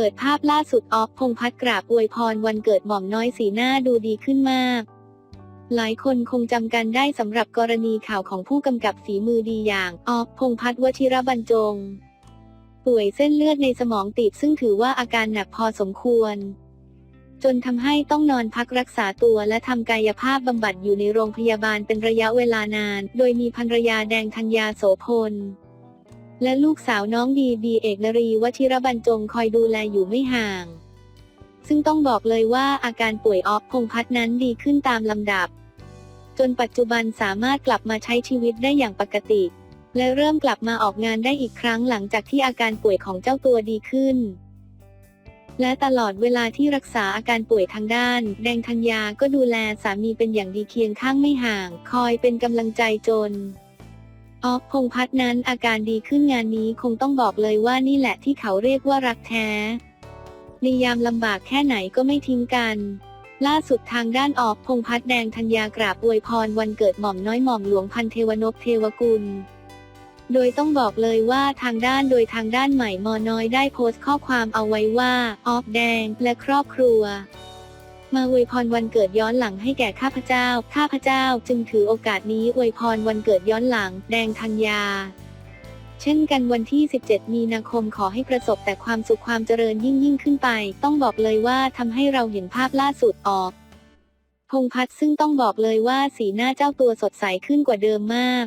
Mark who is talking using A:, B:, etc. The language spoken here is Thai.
A: ปิดภาพล่าสุดออฟพงพัฒน์กราบอวยพรวันเกิดหม่อมน้อยสีหน้าดูดีขึ้นมาก หลายคนคงจำกันได้สำหรับกรณีข่าวของผู้กำกับฝีมือดีอย่างออฟพงพัฒน์วชิรบรรจง ป่วยเส้นเลือดในสมองตีบซึ่งถือว่าอาการหนักพอสมควร จนทำให้ต้องนอนพักรักษาตัวและทำกายภาพบำบัดอยู่ในโรงพยาบาลเป็นระยะเวลานาน โดยมีภรรยาแดงธัญญาโสพล และลูกสาวน้องดีดีเอกนรีวชิรบรรจงคอยดูแลอยู่ไม่ห่าง ซึ่งต้องบอกเลยว่าอาการป่วยออฟพงพัฒน์นั้นดีขึ้นตามลำดับ จนปัจจุบันสามารถกลับมาใช้ชีวิตได้อย่างปกติ และเริ่มกลับมาออกงานได้อีกครั้งหลังจากที่อาการป่วยของเจ้าตัวดีขึ้น และตลอดเวลาที่รักษาอาการป่วยทางด้าน แดงธัญญาก็ดูแลสามีเป็นอย่างดีเคียงข้างไม่ห่าง คอยเป็นกำลังใจจน ออฟพงพัฒน์นั้นอาการดีขึ้นงานนี้คงต้องบอกเลยว่านี่แหละที่เขาเรียกว่ารักแท้ ในยามลำบากแค่ไหนก็ไม่ทิ้งกัน ล่าสุดทางด้านออกพงพัฒน์แดงธัญญากราบอวยพรวันเกิดหม่อมน้อยหม่อมหลวงพันเทวนพเทวกุล โดยต้องบอกเลยว่าทางด้านโดยทางด้านใหม่มอน้อยได้โพสต์ข้อความเอาไว้ว่าออฟแดงและครอบครัว มาอวยพรวันเกิดย้อนหลังให้แก่ข้าพเจ้า ข้าพเจ้าจึงถือโอกาสนี้อวยพรวันเกิดย้อนหลัง แดงธัญญา เช่นกันวันที่ 17 มีนาคมขอให้ประสบแต่ความสุขความเจริญยิ่งยิ่งขึ้นไป ต้องบอกเลยว่าทำให้เราเห็นภาพล่าสุดออกพงพัฒน์ซึ่งต้องบอกเลยว่าสีหน้าเจ้าตัวสดใสขึ้นกว่าเดิมมาก